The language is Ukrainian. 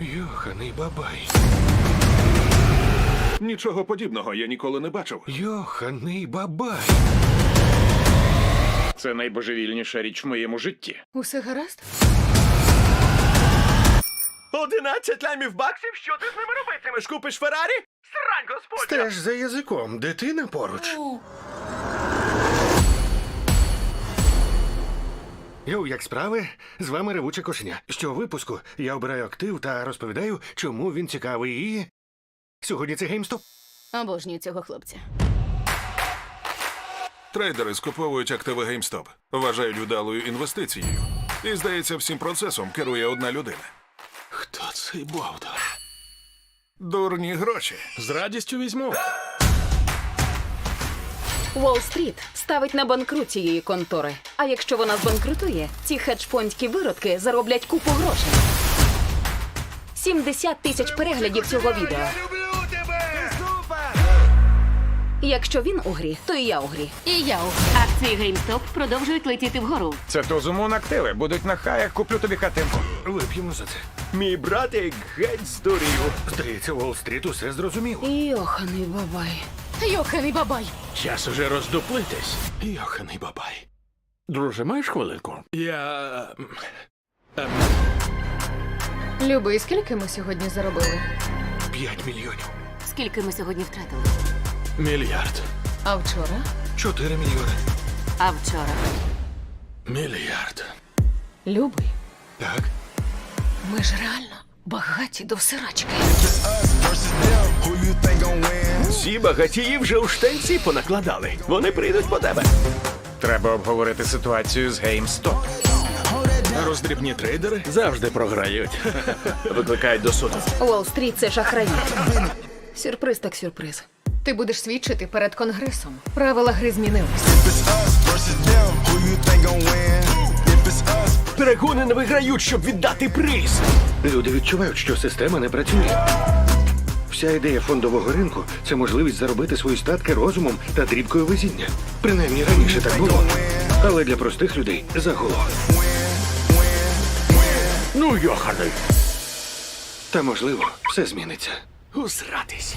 Йоханий бабай. Нічого подібного я ніколи не бачив. Йоханий бабай. Це найбожевільніша річ в моєму житті. Усе гаразд? Одинадцять лямів баксів? Що ти з ними робитимеш? Купиш Феррарі? Срань, господня! Стеж за язиком, дитина поруч. Йоу, як справи? З вами ревуче кошеня. Що випуску я обираю актив та розповідаю, чому він цікавий і. Сьогодні це геймстоп. Обожнюю цього хлопця. Трейдери скуповують активи GameStop, вважають вдалою інвестицією. І, здається, всім процесом керує одна людина. Хто цей бовдор? Дурні гроші. З радістю візьму. Уолл-стріт ставить на банкрут цієї контори. А якщо вона збанкрутує, ці хедж-фондські виродки зароблять купу грошей. 70 тисяч переглядів цього відео. Якщо він у грі, то і я у грі. І я у акції GameStop продовжують летіти вгору. Це Тозумон активи. Будуть на хаях, куплю тобі хатинку. Вип'ємо за це. Мій братик геть здурів. Здається, Уолл-стріт усе зрозумів. Йоханий бабай. Йоханий бабай. Час уже роздуплитись. Йоханий бабай. Друже, маєш хвилинку? Я. Люби, скільки ми сьогодні заробили? П'ять мільйонів. Скільки ми сьогодні втратили? Мільярд. А вчора? Чотири мільйони. А вчора? Мільярд. Любий, Так. ми ж реально багаті до всирачки. Ці багатії вже у штанці понакладали. Вони прийдуть по тебе. Треба обговорити ситуацію з GameStop. Роздрібні трейдери завжди програють. Викликають до суду. Уолл-стріт – це шахраї. Сюрприз так сюрприз. Ти будеш свідчити перед конгресом. Правила гри змінились. Перегони не виграють, щоб віддати приз. Люди відчувають, що система не працює. Вся ідея фондового ринку це можливість заробити свої статки розумом та дрібкою везіння. Принаймні раніше так було. Але для простих людей загуло. Ну, йоханий. Та можливо, все зміниться. Усратись.